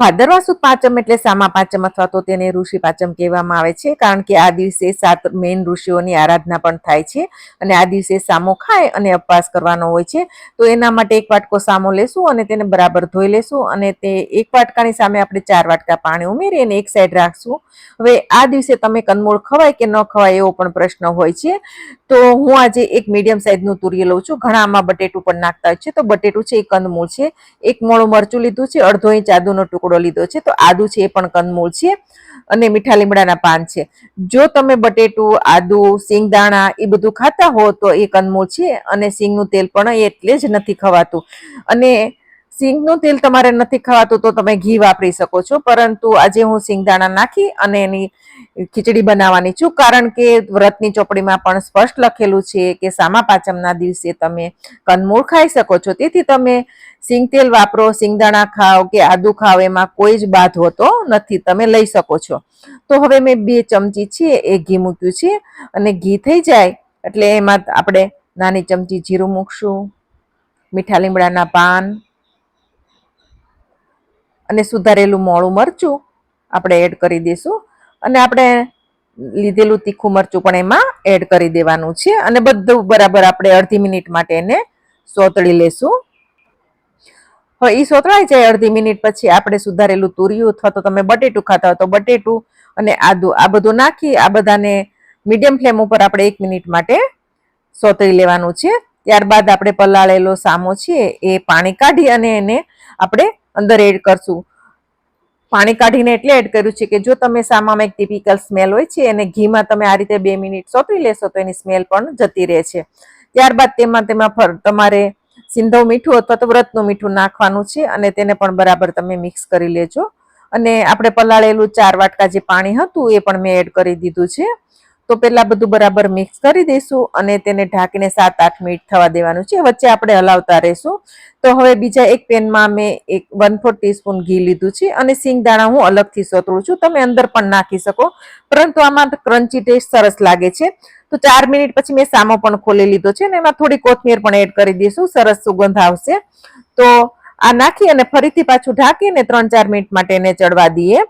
ભાદરવા સુદ પાંચમ એટલે સામા પાંચમ અથવા તો તેને ઋષિ પાંચમ કહેવામાં આવે છે, કારણ કે આ દિવસે સાત મેન ઋષિઓની આરાધના પણ થાય છે અને આ દિવસે સામો ખાય અને ઉપવાસ કરવાનો હોય છે. તો એના માટે એક વાટકો સામો લેશું અને તેને બરાબર ધોઈ લેશું અને તે એક વાટકાની સામે આપણે ચાર વાટકા પાણી ઉમેરી અને એક સાઈડ રાખશું. હવે આ દિવસે તમે કંદમૂળ ખવાય કે ન ખવાય એવો પણ પ્રશ્ન હોય છે. તો હું આજે એક મીડિયમ સાઈઝનું તુરિયું લઉં છું. ઘણા આમાં બટેટું પણ નાખતા હોય છે. તો બટેટું છે એ કંદમૂળ છે. એક મોળું મરચું લીધું છે. અડધો ઇંચ આદુનો ટુકડો લીધો છે, તો આદુ છે એ પણ કંદમૂળ છે અને મીઠા લીમડાના પાન છે. જો તમે બટેટું, આદુ સિંગદાણા એ બધું ખાતા હો તો એ કંદમૂળ છે અને સિંગનું તેલ પણ એટલે જ નથી ખવાતું. અને સિંગનું તેલ તમારે નથી ખવાતું તો તમે ઘી વાપરી શકો છો. પરંતુ આજે હું સિંગદાણા નાખી અને એની ખીચડી બનાવવાની છું. કારણ કે વ્રતની ચોપડીમાં પણ સ્પષ્ટ લખેલું છે કે સામા પાંચમના દિવસે તમે કંદમૂળ ખાઈ શકો છો. તેથી તમે સિંગ તેલ વાપરો સિંગદાણા ખાઓ કે આદુ ખાઓ, એમાં કોઈ જ બાધ હોતો નથી. તમે લઈ શકો છો. તો હવે મેં બે ચમચી છે એ ઘી મૂક્યું છે અને ઘી થઈ જાય એટલે એમાં આપણે નાની ચમચી જીરું મૂકશું, મીઠા લીમડાના પાન અને સુધારેલું મોળું મરચું આપણે એડ કરી દઈશું. અને આપણે લીધેલું તીખું મરચું પણ એમાં એડ કરી દેવાનું છે. અને બધું બરાબર આપણે અડધી મિનિટ માટે એને સોતળી લેશું. હવે એ સોતળાઈ જાય અડધી મિનિટ પછી આપણે સુધારેલું તુરિયું અથવા તો તમે બટેટું ખાતા હોય તો બટેટું અને આદુ આ બધું નાખી આ બધાને મીડિયમ ફ્લેમ ઉપર આપણે એક મિનિટ માટે સોતળી લેવાનું છે. ત્યારબાદ આપણે પલાળેલો સામો છે એ પાણી કાઢી અને એને આપણે અંદર એડ કરશું. પાણી કાઢીને એટલે એડ કર્યું છે કે જો તમે સામામાં એક ટિપિકલ સ્મેલ હોય છે અને ઘીમાં તમે આ રીતે બે મિનિટ સોતરી લેશો તો એની સ્મેલ પણ જતી રહે છે. ત્યારબાદ તેમાં તેમાં તમારે સિંધવ મીઠું અથવા તો વ્રતનું મીઠું નાખવાનું છે અને તેને પણ બરાબર તમે મિક્સ કરી લેજો. અને આપણે પલાળેલું ચાર વાટકા જે પાણી હતું એ પણ મેં એડ કરી દીધું છે. તો પેલા બધું બરાબર મિક્સ કરી દઈશું અને તેને ઢાંકીને સાત, આઠ મિનિટ થવા દેવાનું છે. વચ્ચે આપણે હલાવતા રહીશું. તો હવે બીજા એક પેનમાં મેં એક વન ફોર ટીસ્પૂન ઘી લીધું છે અને સિંગ દાણા હું અલગથી સોતરું છું. તમે અંદર પણ નાખી શકો. પરંતુ આમાં ક્રન્ચી ટેસ્ટ સરસ લાગે છે. તો ચાર મિનિટ પછી મેં સામો પણ ખોલી લીધો છે અને એમાં થોડી કોથમીર પણ એડ કરી દઈશું. સરસ સુગંધ આવશે. તો આ નાખી અને ફરીથી પાછું ઢાંકીને ત્રણ, ચાર મિનિટ માટે એને ચડવા દઈએ.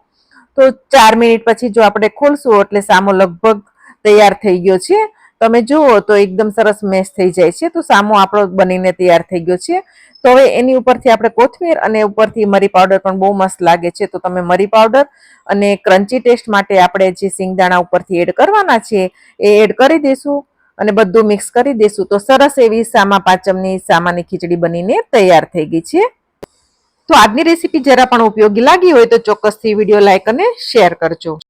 તો ચાર મિનિટ પછી જો આપણે ખોલશું એટલે સામો લગભગ તૈયાર થઈ ગયો છે. તમે જુઓ તો એકદમ સરસ મેશ થઈ જાય છે. તો સામો આપણો બનીને તૈયાર થઈ ગયો છે. તો હવે એની ઉપરથી આપણે કોથમીર અને ઉપરથી મરી પાવડર પણ બહુ મસ્ત લાગે છે. તો તમે મરી પાવડર અને ક્રન્ચી ટેસ્ટ માટે આપણે જે સિંગદાણા ઉપરથી એડ કરવાના છે એ એડ કરી દઈશું અને બધું મિક્સ કરી દઈશું તો સરસ એવી સામા પાચમની સામાની ખીચડી બનીને તૈયાર થઈ ગઈ છે. તો આજની રેસીપી જરા પણ ઉપયોગી લાગી હોય તો ચોક્કસથી વીડિયો લાઇક અને શેર કરજો.